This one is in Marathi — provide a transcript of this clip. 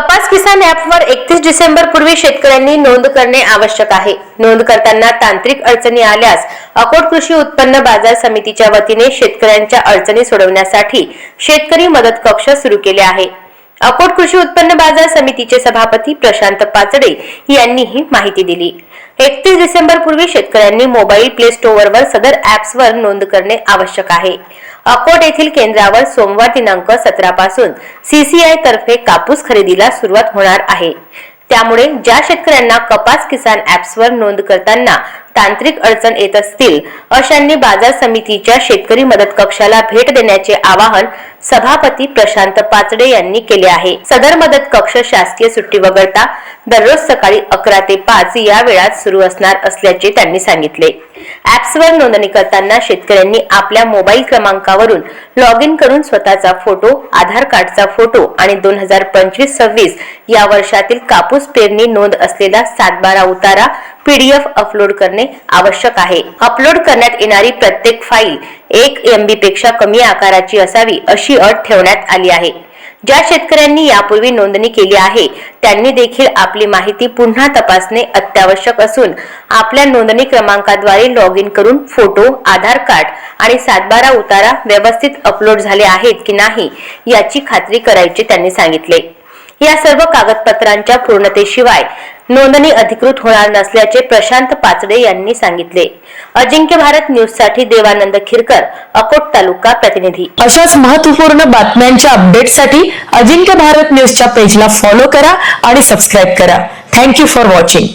कपास किसान ॲपवर एकतीस डिसेंबर पूर्वी शेतकऱ्यांनी नोंद करणे आवश्यक आहे. नोंद करताना तांत्रिक अडचणी आल्यास अकोट कृषी उत्पन्न बाजार समितीच्या वतीने शेतकऱ्यांच्या अडचणी सोडवण्यासाठी शेतकरी मदत कक्ष सुरू केले आहे. अकोट कृषी उत्पन्न बाजार समितीचे सभापती प्रशांत पाचडे यांनी ही माहिती दिली. एकतीस डिसेंबर पूर्वी शेतकऱ्यांनी मोबाईल प्ले स्टोअरवर सदर ॲप्सवर नोंद करणे आवश्यक आहे. अकोट येथील केंद्रावर सोमवार दिनांक सतरा पासून सीसीआय तर्फे कापूस खरेदीला सुरुवात होणार आहे. त्यामुळे ज्या शेतकऱ्यांना कपास किसान ॲप्सवर नोंद करताना तांत्रिक अडचण येत असतील अशांनी बाजार समितीच्या शेतकरी मदत कक्षाला भेट देण्याचे आवाहन सभापती प्रशांत पाचडे यांनी केले आहे. सदर मदत कक्ष शासकीय सुट्टी वगळता दररोज सकाळी अकरा ते पाच या वेळात सुरू असणार असल्याचे त्यांनी सांगितले. ॲप्सवर नोंदणी करताना शेतकऱ्यांनी आपल्या मोबाईल क्रमांकावरून लॉग इन करून स्वतःचा फोटो आधार कार्डचा फोटो आणि दोन हजार पंचवीस सव्वीस या वर्षातील कापूस पेरणी नोंद असलेला सातबारा उतारा पीडीएफ अपलोड करणे आवश्यक आहे. अपलोड करण्यात येणारी प्रत्येक फाईल एक एमबी पेक्षा कमी आकाराची असावी अशी अट ठेवण्यात आली आहे. ज्या शेतकऱ्यांनी यापूर्वी नोंदणी केली आहे त्यांनी देखील आपली माहिती पुन्हा तपासणे अत्यावश्यक असून आपल्या नोंदणी क्रमांकाद्वारे लॉग इन करून फोटो आधार कार्ड आणि सातबारा उतारा व्यवस्थित अपलोड झाले आहेत की नाही याची खात्री करायची त्यांनी सांगितले. या सर्व कागदपत्रांच्या पूर्णतेशिवाय नोंदणी अधिकृत होणार नसल्याचे प्रशांत पाचडे यांनी सांगितले. अजिंक्य भारत न्यूजसाठी देवानंद खिरकर अकोट तालुका प्रतिनिधी. अशाच महत्त्वपूर्ण बातम्यांच्या अपडेटसाठी अजिंक्य भारत न्यूजच्या पेजला फॉलो करा आणि सबस्क्राईब करा. Thank you for watching